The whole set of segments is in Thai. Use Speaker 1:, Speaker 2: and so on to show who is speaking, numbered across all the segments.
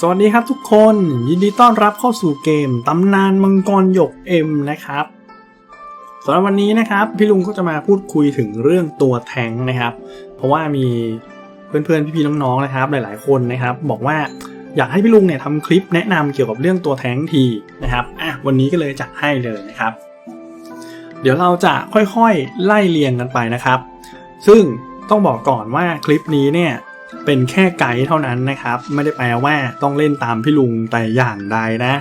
Speaker 1: สวัสดีครับทุกคนยินดีต้อนรับเข้าสู่เกมตำนานมังกรหยกเอ็มนะครับสำหรับวันนี้นะครับพี่ลุงก็จะมาพูดคุยถึงเรื่องตัวแทงนะครับ เพราะว่ามีเพื่อนๆพี่ๆน้องๆนะครับหลายๆคนนะครับ บอกว่าอยากให้พี่ลุงเนี่ยทำคลิปแนะนำเกี่ยวกับเรื่องตัวแทงทีนะครับอะวันนี้ก็เลยจัดให้เลยนะครับ เดี๋ยวเราจะค่อยๆไล่เรียงกันไปนะครับ ซึ่งต้องบอกก่อนว่าคลิปนี้เนี่ย เป็นแค่ไกด์เท่านั้นนะครับ ไม่ได้แปลว่าต้องเล่นตามพี่ลุงแต่อย่างใดนะ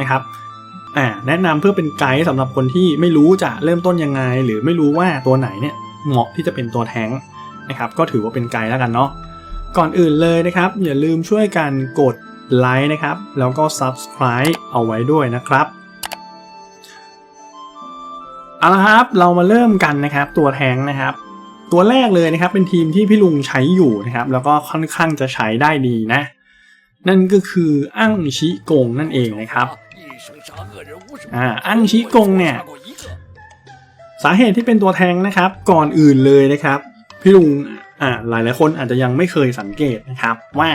Speaker 1: นะครับอ่าแนะนำเพื่อเป็นไกด์สำหรับคนที่ไม่รู้จะเริ่มต้นยังไง หรือไม่รู้ว่าตัวไหนเนี่ยเหมาะที่จะเป็นตัวแท้งนะครับ ก็ถือว่าเป็นไกด์แล้วกันเนาะก่อนอื่นเลยนะครับ อย่าลืมช่วยกันกดไลค์นะครับ แล้วก็ subscribe เอาไว้ด้วยนะครับเอาละครับเรามาเริ่มกันนะครับตัวแทงนะครับ ตัวแรกเลยนะครับเป็นทีมที่พี่ลุงใช้อยู่นะครับ แล้วก็ค่อนข้างจะใช้ได้ดีนะ นั่นก็คืออั้งชิกงนั่นเองนะครับอ่าอั้งชิกงเนี่ย สาเหตุที่เป็นตัวแทงนะครับ ก่อนอื่นเลยนะครับ พี่ลุงอ่าหลายหลายคนอาจจะยังไม่เคยสังเกตนะครับว่า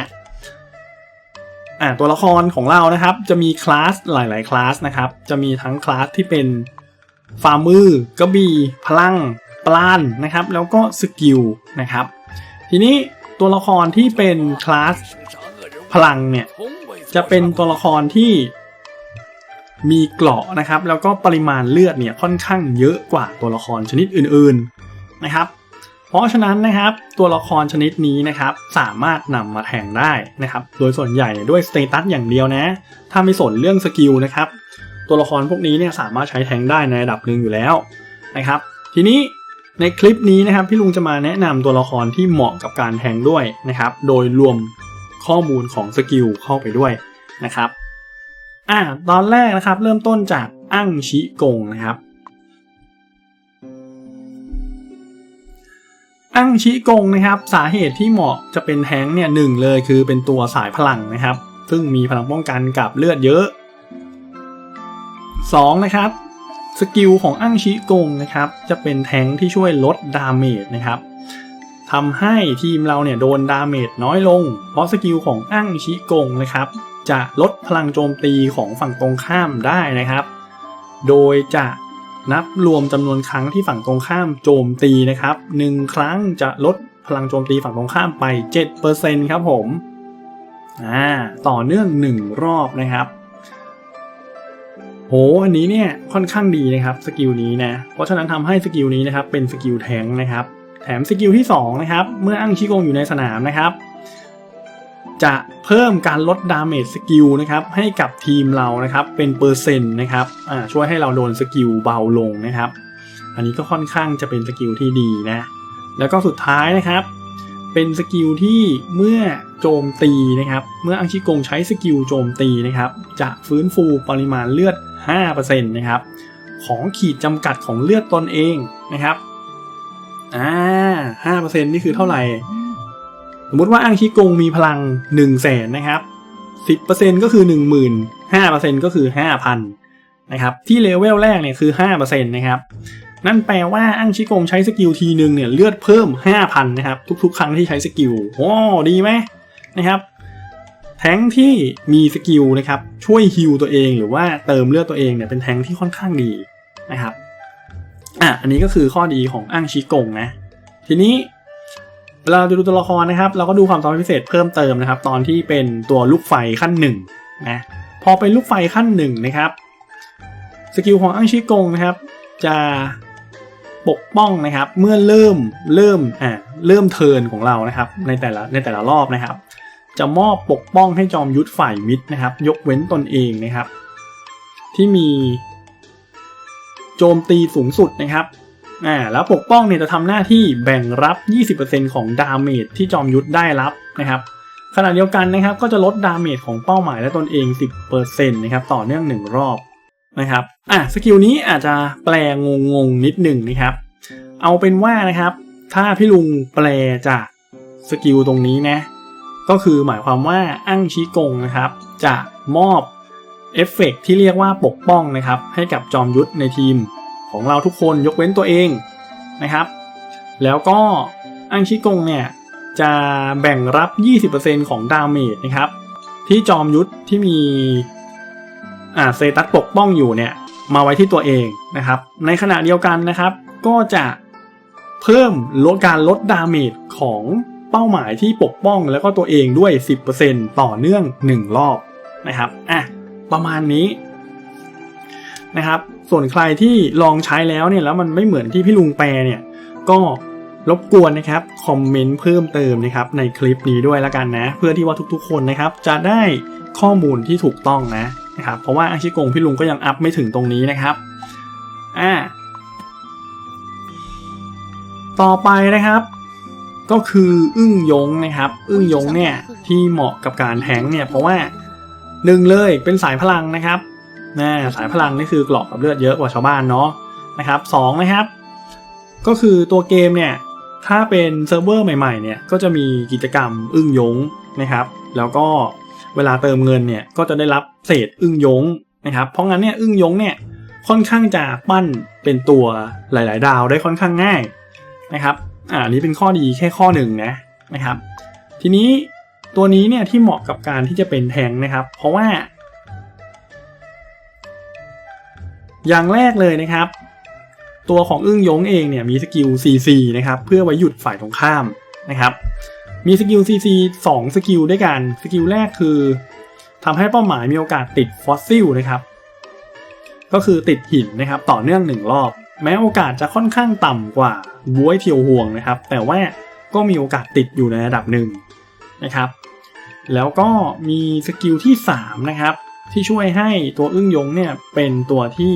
Speaker 1: อ่าตัวละครของเรานะครับ จะมีคลาสหลาย ๆ คลาสนะครับ จะมีทั้งคลาสที่เป็นฝ่ามือกระบี่พลัง ปลานนะครับแล้วก็สกิลนะครับทีนี้ตัวละครที่เป็นคลาสพลังเนี่ยจะเป็นตัวละครที่มีเกราะนะครับ แล้วก็ปริมาณเลือดเนี่ยค่อนข้างเยอะกว่าตัวละครชนิดอื่นๆนะครับ เพราะฉะนั้นนะครับตัวละครชนิดนี้นะครับสามารถนำมาแทงได้นะครับ โดยส่วนใหญ่ด้วยสเตตัสอย่างเดียวนะ ถ้าไม่สนเรื่องสกิลนะครับ ตัวละครพวกนี้เนี่ยสามารถใช้แทงได้ในระดับหนึ่งอยู่แล้วนะครับ ทีนี้ ในคลิปนี้นะครับพี่ลุงจะมาแนะนำตัวละครที่เหมาะกับการแทงด้วยนะครับ โดยรวมข้อมูลของสกิลเข้าไปด้วยนะครับอ่าตอนแรกนะครับเริ่มต้นจากอั้งชิกงนะครับอั้งชิกงนะครับสาเหตุที่เหมาะจะเป็นแทงเนี่ยหนึ่งเลยคือเป็นตัวสายพลังนะครับ ซึ่งมีพลังป้องกันกับเลือดเยอะ 2 นะครับ สกิลของอั้งชิกงนะครับจะเป็นแทงที่ช่วยลดดาเมจนะครับทำให้ทีมเราเนี่ยโดนดาเมจน้อยลง เพราะสกิลของอั้งชิกงนะครับจะลดพลังโจมตีของฝั่งตรงข้ามได้นะครับ โดยจะนับรวมจำนวนครั้งที่ฝั่งตรงข้ามโจมตีนะครับหนึ่งครั้งจะลดพลังโจมตีฝั่งตรงข้ามไป 7%ครับผม อ่า ต่อเนื่อง 1 รอบนะครับ โหอันนี้เนี่ยค่อนข้างดีนะครับสกิลนี้นะ เพราะฉะนั้นทำให้สกิลนี้นะครับเป็นสกิลแทงนะครับ แถมสกิลที่2นะครับเมื่ออั้งชิกงอยู่ในสนามนะครับ จะเพิ่มการลดดาเมจสกิลนะครับให้กับทีมเรานะครับเป็นเปอร์เซ็นต์นะครับช่วยให้เราโดนสกิลเบาลงนะครับ อันนี้ก็ค่อนข้างจะเป็นสกิลที่ดีนะ แล้วก็สุดท้ายนะครับ เป็นสกิลที่เมื่อโจมตีนะครับ เมื่ออังชิกงใช้สกิลโจมตีนะครับ จะฟื้นฟูปริมาณเลือด 5%นะครับของขีดจำกัดของเลือดตนเองนะครับอ่า5%นี่คือเท่าไหร่ สมมติว่าอังชิกงมีพลัง1 0 0 0 0แสนนะครับ 10%ก็คือ 10,000 5%ก็คือ 5,000นะครับที่เลเวลแรกเนี่ยคือ5%นะครับนั่นแปลว่าอังชิกงใช้สกิลทีหนึ่งเนี่ยเลือดเพิ่ม 5,000 นะครับ ทุกๆ ครั้งที่ใช้สกิลโอ้ดีไหมนะครับ ทงที่มีสกิลนะครับช่วยฮิลตัวเองหรือว่าเติมเลือดตัวเองเนี่ยเป็นแทงที่ค่อนข้างดีนะครับอะอันนี้ก็คือข้อดีของอั้งชิกงนะ ทีนี้เวลาเราดูตัวละครนะครับ เราก็ดูความสามารถพิเศษเพิ่มเติมนะครับ ตอนที่เป็นตัวลูกไฟขั้นหนึ่งนะพอเป็นลูกไฟขั้นหนึ่งนะครับสกิลของอังชิกงนะครับ จะปกป้องนะครับ เมื่อเริ่มเริ่มอ่าเริ่มเทินของเรานะครับ ในแต่ละในแต่ละรอบนะครับ จะมอบปกป้องให้จอมยุทธฝ่ายมิดนะครับ ยกเว้นตนเองนะครับ ที่มี โจมตีสูงสุดนะครับอ่าแล้วปกป้องเนี่ยจะทำหน้าที่แบ่งรับ 20%ของดาเมจที่จอมยุทธได้รับนะครับขณะเดียวกันนะครับก็จะลดดาเมจของเป้าหมายและตนเอง 10%นะครับต่อเนื่อง 1 รอบนะครับอะสกิลนี้อาจจะแปลงงงๆนิดหนึ่งนะครับ เอาเป็นว่านะครับ ถ้าพี่ลุงแปลจากสกิลตรงนี้นะ ก็คือหมายความว่าอั้งชีกงนะครับ จะมอบเอฟเฟกต์ที่เรียกว่าปกป้องนะครับ ให้กับจอมยุทธในทีมของเราทุกคนยกเว้นตัวเองนะครับ แล้วก็อั้งชิกงเนี่ยจะแบ่งรับ 20%ของดาเมจนะครับ ที่จอมยุทธที่มีอ่าเซตัสปกป้องอยู่เนี่ยมาไว้ที่ตัวเองนะครับ ในขณะเดียวกันนะครับ ก็จะเพิ่มลดการลดดาเมจของ เป้าหมายที่ปกป้องแล้วก็ตัวเองด้วย 10%ต่อเนื่อง 1 รอบนะครับอะประมาณนี้นะครับ ส่วนใครที่ลองใช้แล้วเนี่ยแล้วมันไม่เหมือนที่พี่ลุงแปลเนี่ย ก็รบกวนนะครับคอมเมนต์เพิ่มเติมนะครับในคลิปนี้ด้วยละกันนะ เพื่อที่ว่าทุกๆ คนนะครับจะได้ข้อมูลที่ถูกต้องนะนะครับ เพราะว่าอาชิโกงพี่ลุงก็ยังอัพไม่ถึงตรงนี้นะครับอ่าต่อไปนะครับ ก็คืออึ้งยงนะครับ อึ้งยงเนี่ยที่เหมาะกับการแทงค์เนี่ยเพราะว่าหนึ่งเลยเป็นสายพลังนะครับนะสายพลังนี่คือเกราะกับเลือดเยอะกว่าชาวบ้านเนาะนะครับสองนะครับ ก็คือตัวเกมเนี่ยถ้าเป็นเซิร์ฟเวอร์ใหม่ๆเนี่ยก็จะมีกิจกรรมอึ้งยงนะครับ แล้วก็เวลาเติมเงินเนี่ยก็จะได้รับเศษอึ้งยงนะครับเพราะงั้นเนี่ยอึ้งยงเนี่ยค่อนข้างจะปั้นเป็นตัวหลาย ๆ ดาวได้ค่อนข้างง่ายนะครับ อ่าอันนี้เป็นข้อดีแค่ข้อหนึ่งนะนะครับ ทีนี้ตัวนี้เนี่ยที่เหมาะกับการที่จะเป็นแทงนะครับ เพราะว่า อย่างแรกเลยนะครับ ตัวของอึ้งยงเองเนี่ยมีสกิล CC นะครับเพื่อไว้หยุดฝ่ายตรงข้ามนะครับ มีสกิล CC 2สกิลด้วยกันสกิลแรกคือทำให้เป้าหมายมีโอกาสติดฟอสซิลนะครับ ก็คือติดหินนะครับต่อเนื่องหนึ่งรอบ แม้โอกาสจะค่อนข้างต่ำกว่า บ้วยเทียวห่วงนะครับ แต่ว่าก็มีโอกาสติดอยู่ในระดับหนึ่งนะครับ แล้วก็มีสกิลที่ 3 นะครับ ที่ช่วยให้ตัวอึ้งยงเนี่ยเป็นตัวที่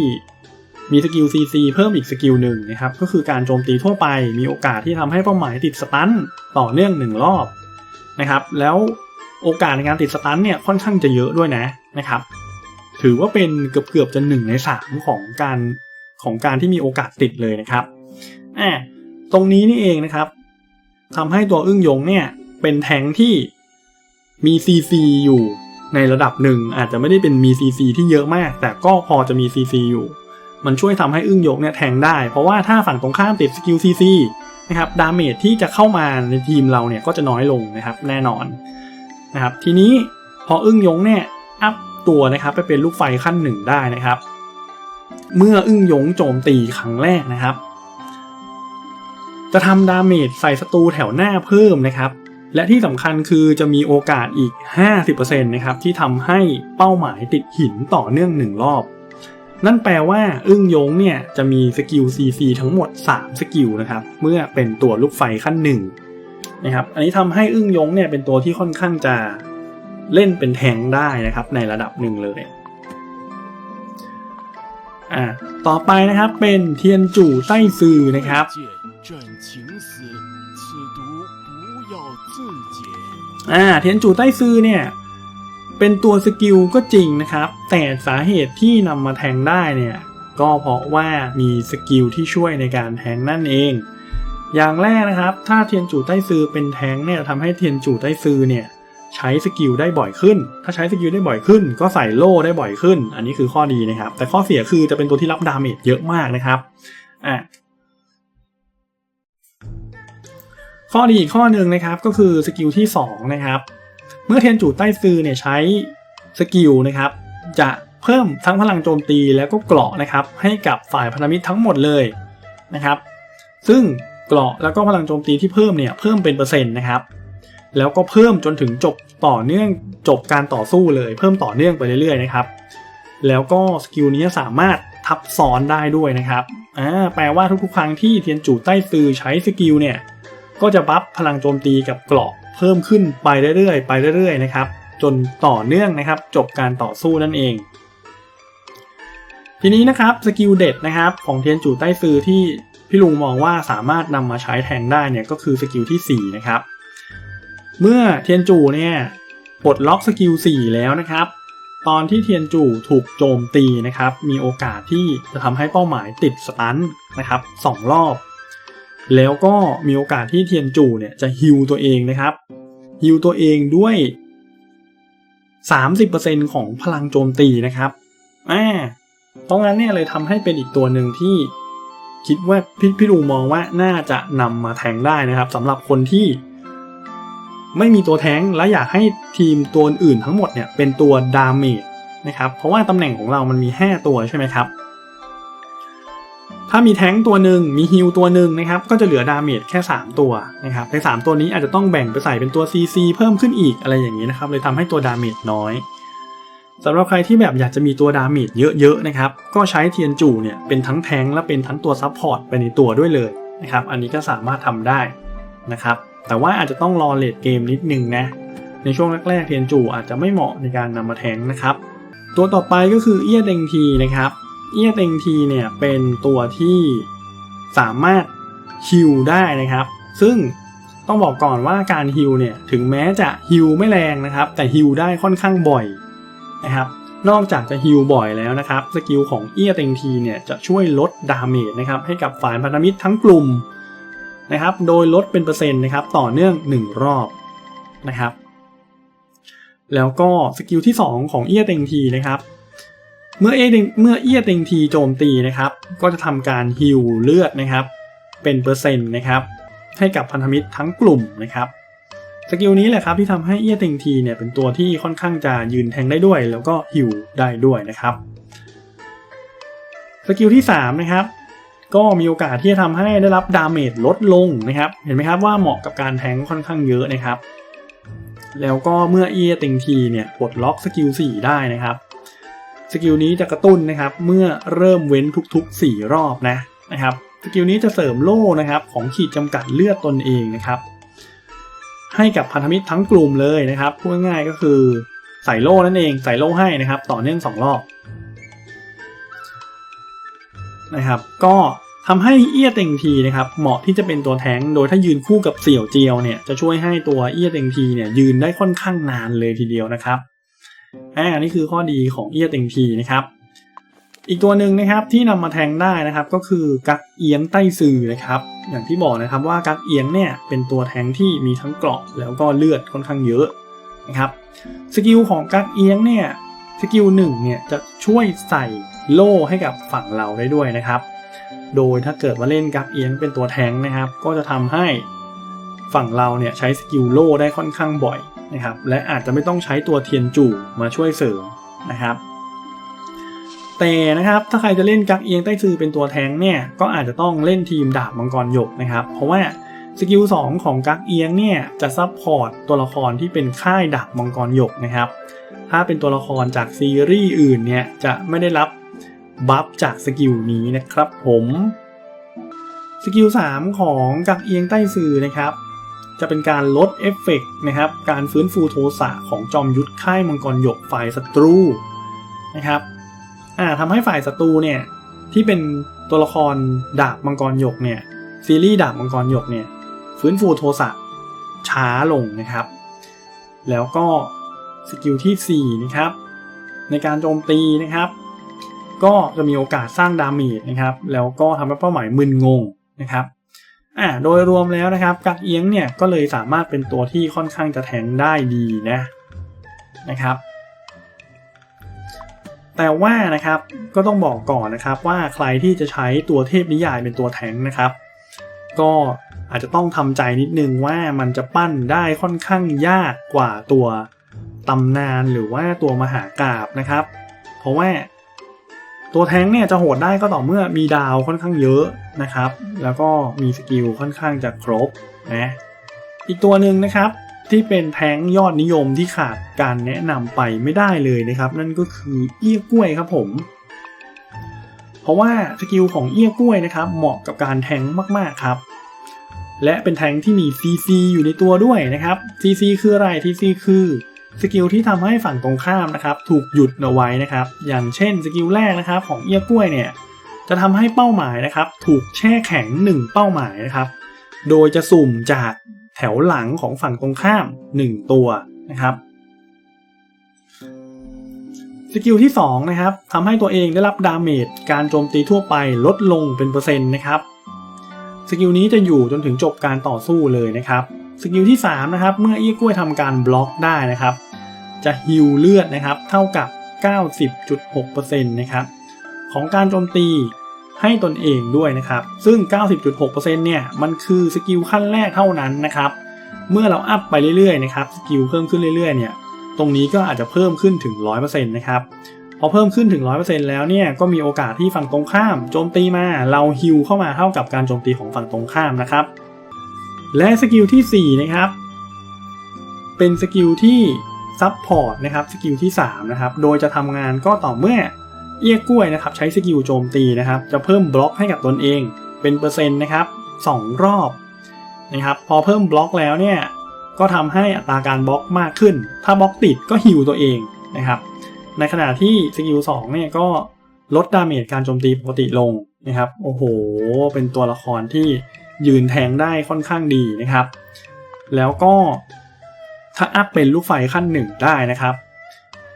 Speaker 1: มีสกิล CC เพิ่มอีกสกิลหนึ่งนะครับ ก็คือการโจมตีทั่วไปมีโอกาสที่ทำให้เป้าหมายติดสตันต่อเนื่องหนึ่งรอบนะครับ แล้วโอกาสในการติดสตันเนี่ยค่อนข้างจะเยอะด้วยนะนะครับ ถือว่าเป็นเกือบเกือบๆจะหนึ่งในสามของการของการที่มีโอกาสติดเลยนะครับอ่า ตรงนี้นี่เองนะครับทำให้ตัวอึ้งยงเนี่ยเป็นแทงที่มี CC อยู่ในระดับหนึ่งอาจจะไม่ได้เป็นมี CC ที่เยอะมาก แต่ก็พอจะมี CC อยู่ มันช่วยทำให้อึ้งยกเนี่ยแทงได้ เพราะว่าถ้าฝั่งตรงข้ามติดสกิลซีซีนะครับดาเมจที่จะเข้ามาในทีมเราเนี่ยก็จะน้อยลงนะครับแน่นอนนะครับทีนี้พออึ้งยงเนี่ยอัพตัวนะครับไปเป็นลูกไฟขั้นหนึ่งได้นะครับ เมื่ออึ้งยงโจมตีครั้งแรกนะครับ จะทำดาเมจใส่ศัตรูแถวหน้าเพิ่มนะครับ และที่สำคัญคือจะมีโอกาสอีก 50%นะครับที่ทำให้เป้าหมายติดหินต่อเนื่องหนึ่งรอบ นั่นแปลว่าอึ้งยงเนี่ยจะมีสกิล CC ทั้งหมด 3 สกิลนะครับ เมื่อเป็นตัวลูกไฟขั้นหนึ่งนะครับ อันนี้ทำให้อึ้งยงเนี่ยเป็นตัวที่ค่อนข้างจะเล่นเป็นแทงได้นะครับในระดับหนึ่งเลยอ่าต่อไปนะครับเป็นเทียนจู่ไส้ซือนะครับ อ่าเทียนจู่ใต้ซื่อเนี่ย เป็นตัวสกิลก็จริงนะครับ แต่สาเหตุที่นำมาแทงได้เนี่ย ก็เพราะว่ามีสกิลที่ช่วยในการแทงนั่นเอง อย่างแรกนะครับ ถ้าเทียนจู่ใต้ซือเป็นแทงเนี่ยทำให้เทียนจู่ใต้ซือเนี่ยใช้สกิลได้บ่อยขึ้น ถ้าใช้สกิลได้บ่อยขึ้น ก็ใส่โล่ได้บ่อยขึ้น อันนี้คือข้อดีนะครับ แต่ข้อเสียคือจะเป็นตัวที่รับดาเมจเยอะมากนะครับ อะ ข้อดีอีกข้อหนึ่งนะครับก็คือสกิลที่2นะครับเมื่อเทียนจู่ใต้ซือเนี่ยใช้สกิลนะครับจะเพิ่มทั้งพลังโจมตีแล้วก็เกราะนะครับให้กับฝ่ายพันธมิตรทั้งหมดเลยนะครับ ซึ่งเกราะแล้วก็พลังโจมตีที่เพิ่มเนี่ยเพิ่มเป็นเปอร์เซ็นต์นะครับแล้วก็เพิ่มจนถึงจบต่อเนื่องจบการต่อสู้เลย เพิ่มต่อเนื่องไปเรื่อยๆนะครับแล้วก็สกิลนี้สามารถทับซ้อนได้ด้วยนะครับอ่าแปลว่าทุกๆครั้งที่เทียนจู่ใต้ซือใช้สกิลเนี่ย ก็จะบัฟพลังโจมตีกับเกราะเพิ่มขึ้นไปเรื่อยๆไปเรื่อยๆนะครับจนต่อเนื่องนะครับจบการต่อสู้นั่นเอง ทีนี้นะครับสกิลเด็ดนะครับของเทียนจู่ใต้ซือที่พี่ลุงมองว่าสามารถนำมาใช้แทงได้เนี่ยก็คือสกิลที่4นะครับเมื่อเทียนจู่เนี่ยปลดล็อกสกิล4แล้วนะครับ ตอนที่เทียนจู่ถูกโจมตีนะครับ มีโอกาสที่จะทำให้เป้าหมายติดสตันนะครับสองรอบ แล้วก็มีโอกาสที่เทียนจูเนี่ยจะฮิวตัวเองนะครับฮิวตัวเองด้วย 30%ของพลังโจมตีนะครับอ่าเพราะงั้นเนี่ยเลยทำให้เป็นอีกตัวหนึ่งที่คิดว่าพี่พี่ลุงมองว่าน่าจะนำมาแทงได้นะครับสำหรับคนที่ ไม่มีตัวแทงและอยากให้ทีมตัวอื่นทั้งหมดเนี่ยเป็นตัวดาเมจนะครับ เพราะว่าตำแหน่งของเรามันมี 5 ตัวใช่ไหมครับ ถ้ามีแท้งตัวหนึ่งมีฮิลตัวหนึ่งนะครับก็จะเหลือดาเมจแค่ 3 ตัวนะครับใน 3 ตัวนี้อาจจะต้องแบ่งไปใส่เป็นตัว CC เพิ่มขึ้นอีกอะไรอย่างนี้นะครับเลยทำให้ตัวดาเมจน้อยสำหรับใครที่แบบอยากจะมีตัวดาเมจเยอะๆนะครับก็ใช้เทียนจู่เนี่ยเป็นทั้งแท้งและเป็นทั้งตัวซับพอร์ตไปในตัวด้วยเลยนะครับอันนี้ก็สามารถทำได้นะครับแต่ว่าอาจจะต้องรอเลดเกมนิดนึงนะในช่วงแรกๆเทียนจู่อาจจะไม่เหมาะในการนำมาแทงนะครับตัวต่อไปก็คือเอียเต็งทีนะครับ เอียเต็งทีเนี่ยเป็นตัวที่สามารถฮิลได้นะครับ ซึ่งต้องบอกก่อนว่าการฮิลเนี่ยถึงแม้จะฮิลไม่แรงนะครับ แต่ฮิลได้ค่อนข้างบ่อยนะครับ นอกจากจะฮิลบ่อยแล้วนะครับสกิลของเอียเต็งทีเนี่ยจะช่วยลดดาเมจนะครับให้กับฝ่ายพันธมิตรทั้งกลุ่มนะครับ โดยลดเป็นเปอร์เซ็นต์นะครับต่อเนื่อง 1 รอบนะครับ แล้วก็สกิลที่ 2 ของเอียเต็งทีนะครับ เมื่อเอเต็งเมื่อเอียเต็งทีโจมตีนะครับ ก็จะทำการฮิลเลือดนะครับ เป็นเปอร์เซ็นต์นะครับ ให้กับพันธมิตรทั้งกลุ่มนะครับสกิลนี้แหละครับที่ทำให้เอียเต็งทีเนี่ยเป็นตัวที่ค่อนข้างจะยืนแทงได้ด้วย แล้วก็ฮิลได้ด้วยนะครับสกิลที่3นะครับก็มีโอกาสที่จะทำให้ได้รับดาเมจลดลงนะครับ เห็นไหมครับว่าเหมาะกับการแทงค่อนข้างเยอะนะครับ แล้วก็เมื่อเอียติงทีเนี่ยปลดล็อกสกิล4ได้นะครับ สกิลนี้จะกระตุ้นนะครับเมื่อเริ่มเว้นทุกๆ 4 รอบนะนะครับสกิลนี้จะเสริมโล่นะครับของขีดจำกัดเลือดตนเองนะครับให้กับพันธมิตรทั้งกลุ่มเลยนะครับพูดง่ายๆก็คือใส่โล่นั่นเองใส่โล่ให้นะครับ ต่อเนื่อง2รอบนะครับก็ทำให้เอี้ยเต็งทีนะครับเหมาะที่จะเป็นตัวแท้งโดยถ้ายืนคู่กับเสี่ยวเจียวเนี่ยจะช่วยให้ตัวเอี้ยเต็งทีเนี่ยยืนได้ค่อนข้างนานเลยทีเดียวนะครับ อ่านี่คือข้อดีของเอี้ยเต็งทีนะครับ อีกตัวหนึ่งนะครับที่นำมาแทงได้นะครับก็คือกักเอียงใต้ซื่อนะครับ อย่างที่บอกนะครับว่ากักเอียงเนี่ยเป็นตัวแทงที่มีทั้งเกราะแล้วก็เลือดค่อนข้างเยอะนะครับสกิลของกักเอียงเนี่ยสกิลหนึ่งเนี่ยจะช่วยใส่โล่ให้กับฝั่งเราได้ด้วยนะครับ โดยถ้าเกิดว่าเล่นกักเอียงเป็นตัวแทงนะครับ ก็จะทำให้ฝั่งเราเนี่ยใช้สกิลโล่ได้ค่อนข้างบ่อย นะครับและอาจจะไม่ต้องใช้ตัวเทียนจู่มาช่วยเสริมนะครับ แต่นะครับถ้าใครจะเล่นกักเอียงใต้ซือเป็นตัวแทงเนี่ยก็อาจจะต้องเล่นทีมดาบมังกรหยกนะครับ เพราะว่าสกิล2ของกักเอียงเนี่ยจะซับพอร์ตตัวละครที่เป็นค่ายดาบมังกรหยกนะครับ ถ้าเป็นตัวละครจากซีรีส์อื่นเนี่ยจะไม่ได้รับบัฟจากสกิลนี้นะครับผมสกิล3ของกักเอียงใต้ซือนะครับ จะเป็นการลดเอฟเฟกต์นะครับ การฟื้นฟูโทสะของจอมยุทธค่ายมังกรหยกฝ่ายศัตรูนะครับอ่าทำให้ฝ่ายศัตรูเนี่ยที่เป็นตัวละครดาบมังกรหยกเนี่ยซีรีส์ดาบมังกรหยกเนี่ยฟื้นฟูโทสะช้าลงนะครับ แล้วก็สกิลที่ 4 นะครับ ในการโจมตีนะครับ ก็จะมีโอกาสสร้างดาเมจนะครับ แล้วก็ทำให้เป้าหมายมึนงงนะครับ อ่าโดยรวมแล้วนะครับ กักเอียงเนี่ยก็เลยสามารถเป็นตัวที่ค่อนข้างจะแทงได้ดีนะนะครับ แต่ว่านะครับก็ต้องบอกก่อนนะครับว่าใครที่จะใช้ตัวเทพนิยายเป็นตัวแทงนะครับ ก็อาจจะต้องทำใจนิดนึงว่ามันจะปั้นได้ค่อนข้างยากกว่าตัวตำนานหรือว่าตัวมหากราบนะครับ เพราะว่า ตัวแทงเนี่ยจะโหดได้ก็ต่อเมื่อมีดาวค่อนข้างเยอะนะครับ แล้วก็มีสกิลค่อนข้างจะครบนะอีกตัวหนึ่งนะครับที่เป็นแท้งยอดนิยมที่ขาดการแนะนำไปไม่ได้เลยนะครับ นั่นก็คือเอี้ยกล้วยครับผม เพราะว่าสกิลของเอี้ยกล้วยนะครับ เหมาะกับการแทงมากๆครับ และเป็นแทงที่มี CC อยู่ในตัวด้วยนะครับ CC คืออะไร CC คือ สกิลที่ทำให้ฝั่งตรงข้ามนะครับถูกหยุดเอาไว้นะครับ อย่างเช่นสกิลแรกนะครับของเอี้ยกล้วยเนี่ยจะทำให้เป้าหมายนะครับ ถูกแช่แข็ง 1 เป้าหมายนะครับ โดยจะสุ่มจากแถวหลังของฝั่งตรงข้าม 1 ตัวนะครับสกิลที่2นะครับทำให้ตัวเองได้รับดาเมจการโจมตีทั่วไปลดลงเป็นเปอร์เซ็นต์นะครับสกิลนี้จะอยู่จนถึงจบการต่อสู้เลยนะครับ สกิลที่3นะครับเมื่อเอี้ยกล้วยทำการบล็อกได้นะครับ จะฮิลเลือดนะครับเท่ากับ 90.6%นะครับของการโจมตีให้ตนเองด้วยนะครับ ซึ่ง 90.6%เนี่ยมันคือสกิลขั้นแรกเท่านั้นนะครับ เมื่อเราอัพไปเรื่อยๆนะครับสกิลเพิ่มขึ้นเรื่อยๆเนี่ยตรงนี้ก็อาจจะเพิ่มขึ้นถึง 100%นะครับพอเพิ่มขึ้นถึง 100%แล้วเนี่ยก็มีโอกาสที่ฝั่งตรงข้ามโจมตีมาเราฮิลเข้ามาเท่ากับการโจมตีของฝั่งตรงข้ามนะครับ และสกิลที่ 4 นะครับ เป็นสกิลที่ซับพอร์ตนะครับสกิลที่3นะครับโดยจะทำงานก็ต่อเมื่อเอี้ยกล้วยนะครับใช้สกิลโจมตีนะครับจะเพิ่มบล็อกให้กับตนเองเป็นเปอร์เซ็นต์นะครับ2รอบนะครับพอเพิ่มบล็อกแล้วเนี่ยก็ทำให้อัตราการบล็อกมากขึ้น ถ้าบล็อกติดก็ฮิวตัวเองนะครับ ในขณะที่สกิล2เนี่ยก็ลดดาเมจการโจมตีปกติลงนะครับ โอ้โห เป็นตัวละครที่ ยืนแทงได้ค่อนข้างดีนะครับ แล้วก็ถ้าอัพเป็นลูกไฟขั้นหนึ่งได้นะครับ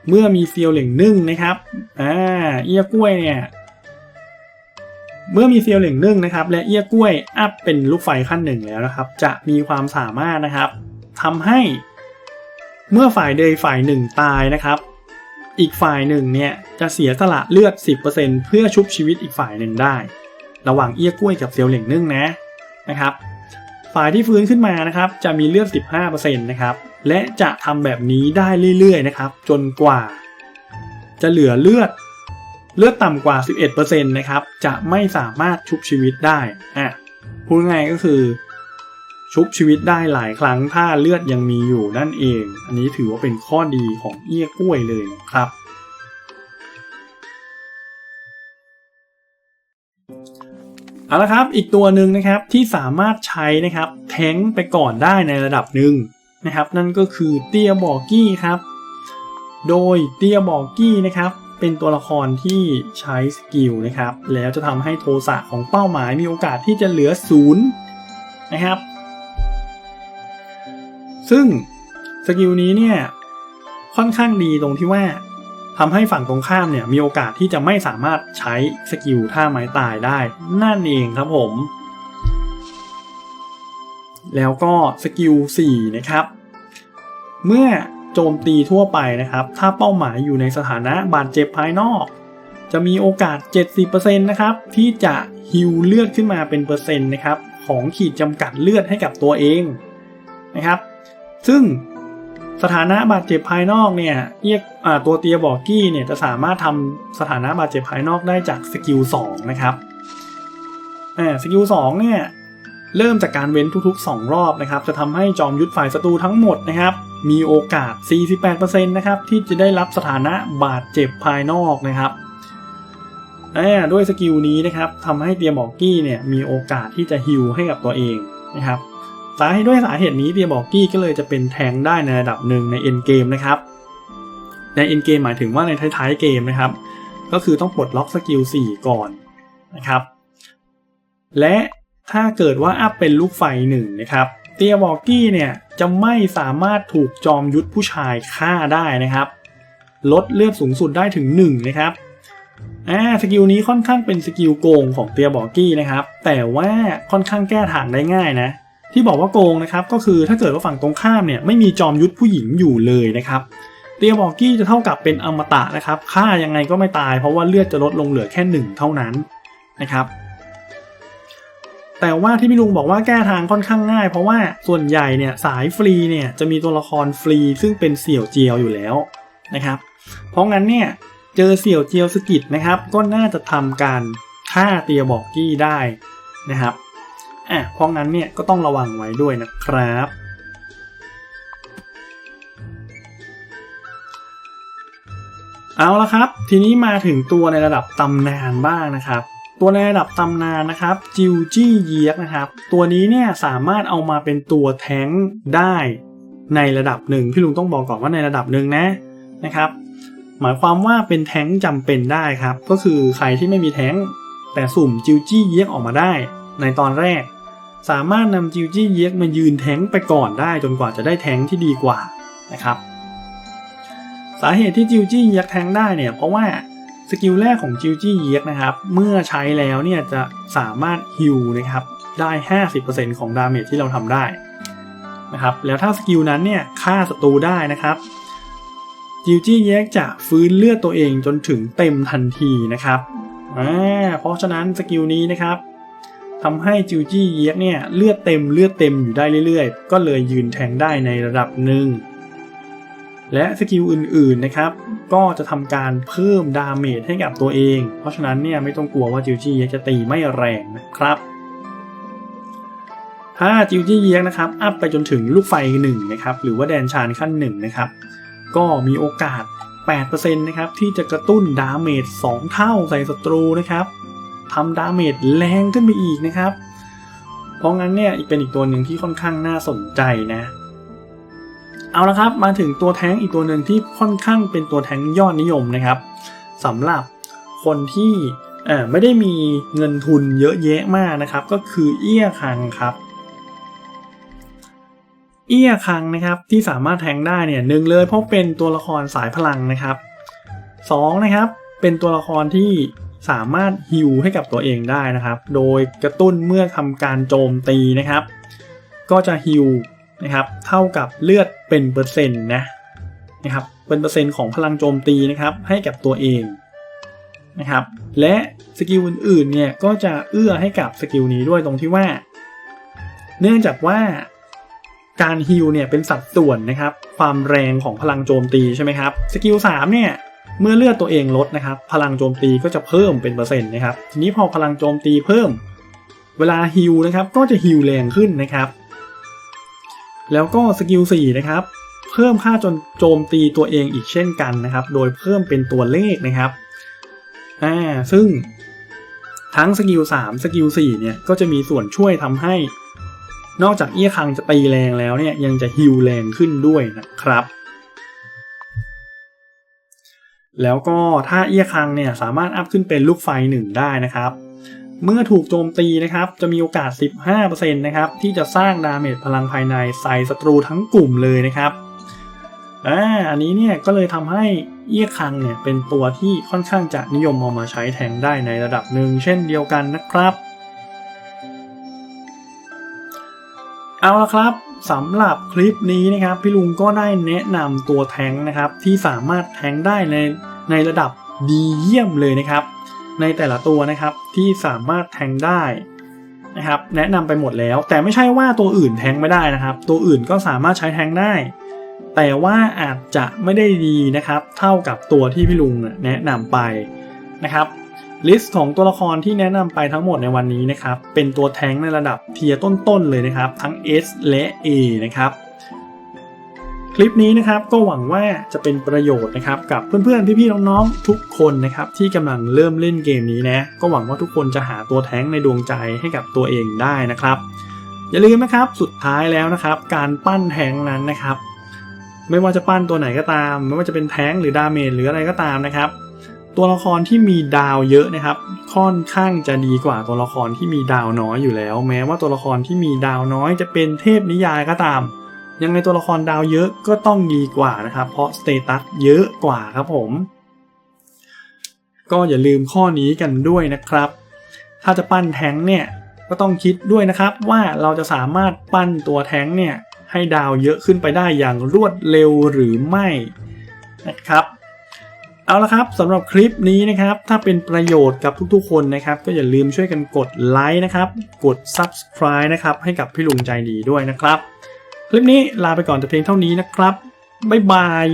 Speaker 1: เมื่อมีเซียวเหล่งนึ่งนะครับอ่าเอี้ยกล้วยเนี่ยเมื่อมีเซียวเหล่งนึ่งนะครับ และเอี้ยกล้วยอัพเป็นลูกไฟขั้นหนึ่งแล้วนะครับ จะมีความสามารถนะครับทำให้ เมื่อฝ่ายใดฝ่ายหนึ่งตายนะครับ อีกฝ่ายหนึ่งเนี่ยจะเสียสละเลือด 10%เพื่อชุบชีวิตอีกฝ่ายหนึ่งได้ ระหว่างเอี้ยกล้วยกับเซียวเหล่งนึ่งนะ นะครับฝ่ายที่ฟื้นขึ้นมานะครับจะมีเลือด 15%นะครับและจะทำแบบนี้ได้เรื่อยๆนะครับ จนกว่า จะเหลือเลือดเลือดต่ำกว่า 11%นะครับจะไม่สามารถชุบชีวิตได้อะพูดง่ายก็คือ ชุบชีวิตได้หลายครั้งถ้าเลือดยังมีอยู่นั่นเอง อันนี้ถือว่าเป็นข้อดีของเอี้ยกล้วยเลยนะครับ เอาละครับอีกตัวหนึ่งนะครับที่สามารถใช้นะครับแทงไปก่อนได้ในระดับหนึ่งนะครับ นั่นก็คือเตียบอกกี้ครับ โดยเตียบอกกี้นะครับ เป็นตัวละครที่ใช้สกิลนะครับ แล้วจะทำให้โทสะของเป้าหมายมีโอกาสที่จะเหลือศูนย์นะครับ ซึ่งสกิลนี้เนี่ยค่อนข้างดีตรงที่ว่า ทำให้ฝั่งตรงข้ามเนี่ยมีโอกาสที่จะไม่สามารถใช้สกิลท่าไม้ตายได้ นั่นเองครับผม แล้วก็สกิล4นะครับ เมื่อโจมตีทั่วไปนะครับ ถ้าเป้าหมายอยู่ในสถานะบาดเจ็บภายนอก จะมีโอกาส 70%นะครับ ที่จะฮิวเลือดขึ้นมาเป็นเปอร์เซ็นต์นะครับ ของขีดจำกัดเลือดให้กับตัวเองนะครับ ซึ่ง สถานะบาดเจ็บภายนอกเนี่ยเรียกตัวเตียบอกกี้เนี่ยจะสามารถทำสถานะบาดเจ็บภายนอกได้จากสกิล2นะครับอ่าสกิล2เนี่ยเริ่มจากการเว้นทุกๆ 2 รอบนะครับ จะทำให้จอมยุทธฝ่ายศัตรูทั้งหมดนะครับ มีโอกาส 48%นะครับที่จะได้รับสถานะบาดเจ็บภายนอกนะครับด้วยสกิลนี้นะครับทำให้เตียบอกกี้เนี่ยมีโอกาสที่จะฮิลให้กับตัวเองนะครับ สาเหตุด้วยสาเหตุนี้เตียบอกกี้ก็เลยจะเป็นแทงได้ในระดับหนึ่งในเอ็นเกมนะครับ ในเอ็นเกมหมายถึงว่าในท้ายๆเกมนะครับ ก็คือต้องปลดล็อกสกิล4ก่อนนะครับ และถ้าเกิดว่าอัพเป็นลูกไฟหนึ่งนะครับ เตียบอกกี้เนี่ยจะไม่สามารถถูกจอมยุทธผู้ชายฆ่าได้นะครับ ลดเลือดสูงสุดได้ถึง 1 นะครับอ่าสกิลนี้ค่อนข้างเป็นสกิลโกงของเตียบอกกี้นะครับ แต่ว่าค่อนข้างแก้ทางได้ง่ายนะ ที่บอกว่าโกงนะครับก็คือถ้าเกิดว่าฝั่งตรงข้ามเนี่ยไม่มีจอมยุทธผู้หญิงอยู่เลยนะครับเตียบอกกี้จะเท่ากับเป็นอมตะนะครับฆ่ายังไงก็ไม่ตายเพราะว่าเลือดจะลดลงเหลือแค่หนึ่งเท่านั้นนะครับแต่ว่าที่พี่ลุงบอกว่าแก้ทางค่อนข้างง่าย เพราะว่าส่วนใหญ่เนี่ยสายฟรีเนี่ยจะมีตัวละครฟรีซึ่งเป็นเสี่ยวเจียวอยู่แล้วนะครับเพราะงั้นเนี่ยเจอเสี่ยวเจียวสกิดนะครับก็น่าจะทำการฆ่าเตียบอกกี้ได้นะครับ อะเพราะงั้นเนี่ยก็ต้องระวังไว้ด้วยนะครับ เอาละครับ ทีนี้มาถึงตัวในระดับตำนานบ้างนะครับ ตัวในระดับตำนานนะครับจิวจี้เยียกนะครับ ตัวนี้เนี่ยสามารถเอามาเป็นตัวแท้งได้ในระดับหนึ่งพี่ลุงต้องบอกก่อนว่าในระดับหนึ่งนะนะครับ หมายความว่าเป็นแท้งจำเป็นได้ครับ ก็คือใครที่ไม่มีแท้งแต่สุ่มจิวจี้เยียกออกมาได้ในตอนแรก สามารถนำจิวจี้เยียกมายืนแท้งไปก่อนได้จนกว่าจะได้แท้งที่ดีกว่านะครับ สาเหตุที่จิวจี้เยียกแทงได้เนี่ยเพราะว่าสกิลแรกของจิวจี้เยียกนะครับเมื่อใช้แล้วเนี่ยจะสามารถฮิลนะครับได้ 50%ของดาเมจที่เราทำได้นะครับแล้วถ้าสกิลนั้นเนี่ยฆ่าศัตรูได้นะครับจิวจี้เยียกจะฟื้นเลือดตัวเองจนถึงเต็มทันทีนะครับอ่าเพราะฉะนั้นสกิลนี้นะครับ ทำให้จิวจี้เยียกเนี่ยเลือดเต็มเลือดเต็มอยู่ได้เรื่อยๆ ก็เลยยืนแทงได้ในระดับหนึ่ง และสกิลอื่นๆนะครับ ก็จะทำการเพิ่มดาเมจให้กับตัวเอง เพราะฉะนั้นเนี่ยไม่ต้องกลัวว่าจิวจี้เยียกจะตีไม่แรงนะครับถ้าจิวจี้เยียกนะครับอัพไปจนถึงลูกไฟหนึ่งนะครับหรือว่าแดนชานขั้นหนึ่งนะครับก็มีโอกาส8%นะครับที่จะกระตุ้นดาเมจ2เท่าใส่ศัตรูนะครับ ทำดาเมจแรงขึ้นไปอีกนะครับ เพราะงั้นเนี่ยอีกเป็นอีกตัวหนึ่งที่ค่อนข้างน่าสนใจนะ เอาละครับมาถึงตัวแท้งอีกตัวหนึ่งที่ค่อนข้างเป็นตัวแท้งยอดนิยมนะครับสำหรับคนที่เอ่อไม่ได้มีเงินทุนเยอะแยะมากนะครับ ก็คือเอี้ยคังครับเอี้ยคังนะครับที่สามารถแทงได้เนี่ยหนึ่งเลยเพราะเป็นตัวละครสายพลังนะครับสองนะครับเป็นตัวละครที่ สามารถฮิวให้กับตัวเองได้นะครับ โดยกระตุ้นเมื่อทำการโจมตีนะครับ ก็จะฮิวนะครับเท่ากับเลือดเป็นเปอร์เซ็นต์นะนะครับเป็นเปอร์เซ็นต์ของพลังโจมตีนะครับให้กับตัวเองนะครับและสกิลอื่นๆเนี่ยก็จะเอื้อให้กับสกิลนี้ด้วยตรงที่ว่า เนื่องจากว่าการฮิลเนี่ยเป็นสัดส่วนนะครับความแรงของพลังโจมตีใช่ไหมครับสกิล3เนี่ย เมื่อเลือดตัวเองลดนะครับ พลังโจมตีก็จะเพิ่มเป็นเปอร์เซ็นต์นะครับ ทีนี้พอพลังโจมตีเพิ่ม เวลาฮิลนะครับ ก็จะฮิลแรงขึ้นนะครับ แล้วก็สกิล4นะครับ เพิ่มค่าจนโจมตีตัวเองอีกเช่นกันนะครับ โดยเพิ่มเป็นตัวเลขนะครับ อ่า ซึ่งทั้งสกิล3สกิล4เนี่ย ก็จะมีส่วนช่วยทำให้ นอกจากเอี้ยคังจะตีแรงแล้วเนี่ย ยังจะฮิวแรงขึ้นด้วยนะครับ แล้วก็ถ้าเอี้ยคังเนี่ยสามารถอัพขึ้นเป็นลูกไฟหนึ่งได้นะครับ เมื่อถูกโจมตีนะครับ จะมีโอกาส 15%นะครับที่จะสร้างดาเมจพลังภายในใส่ศัตรูทั้งกลุ่มเลยนะครับอ่าอันนี้เนี่ยก็เลยทำให้เอี้ยคังเนี่ยเป็นตัวที่ค่อนข้างจะนิยมเอามาใช้แทงได้ในระดับหนึ่งเช่นเดียวกันนะครับ เอาละครับสำหรับคลิปนี้นะครับพี่ลุงก็ได้แนะนำตัวแทงนะครับ ที่สามารถแทงได้ในในระดับดีเยี่ยมเลยนะครับ ในแต่ละตัวนะครับที่สามารถแทงได้นะครับ แนะนำไปหมดแล้ว แต่ไม่ใช่ว่าตัวอื่นแทงไม่ได้นะครับ ตัวอื่นก็สามารถใช้แทงได้ แต่ว่าอาจจะไม่ได้ดีนะครับ เท่ากับตัวที่พี่ลุงแนะนำไปนะครับ ลิสต์ของตัวละครที่แนะนำไปทั้งหมดในวันนี้นะครับ เป็นตัวแท้งในระดับเทียร์ต้นๆเลยนะครับ ทั้ง S และ A นะครับ คลิปนี้นะครับก็หวังว่าจะเป็นประโยชน์นะครับ กับเพื่อนๆ พี่ๆ น้องๆ ทุกคนนะครับ ที่กำลังเริ่มเล่นเกมนี้นะ ก็หวังว่าทุกคนจะหาตัวแท้งในดวงใจให้กับตัวเองได้นะครับ อย่าลืมนะครับสุดท้ายแล้วนะครับ การปั้นแท้งนั้นนะครับ ไม่ว่าจะปั้นตัวไหนก็ตาม ไม่ว่าจะเป็นแท้งหรือดาเมจหรืออะไรก็ตามนะครับ ตัวละครที่มีดาวเยอะนะครับ ค่อนข้างจะดีกว่าตัวละครที่มีดาวน้อยอยู่แล้ว แม้ว่าตัวละครที่มีดาวน้อยจะเป็นเทพนิยายก็ตาม ยังไงตัวละครดาวเยอะก็ต้องดีกว่านะครับ เพราะสเตตัสเยอะกว่าครับผม ก็อย่าลืมข้อนี้กันด้วยนะครับ ถ้าจะปั้นแท้งเนี่ยก็ต้องคิดด้วยนะครับว่าเราจะสามารถปั้นตัวแท้งเนี่ยให้ดาวเยอะขึ้นไปได้อย่างรวดเร็วหรือไม่นะครับ เอาละครับสำหรับคลิปนี้นะครับ ถ้าเป็นประโยชน์กับทุกๆคนนะครับ ก็อย่าลืมช่วยกันกดไลค์นะครับ กด Subscribe นะครับ ให้กับพี่ลุงใจดีด้วยนะครับ คลิปนี้ลาไปก่อนแต่เพียงเท่านี้นะครับ บ๊ายบาย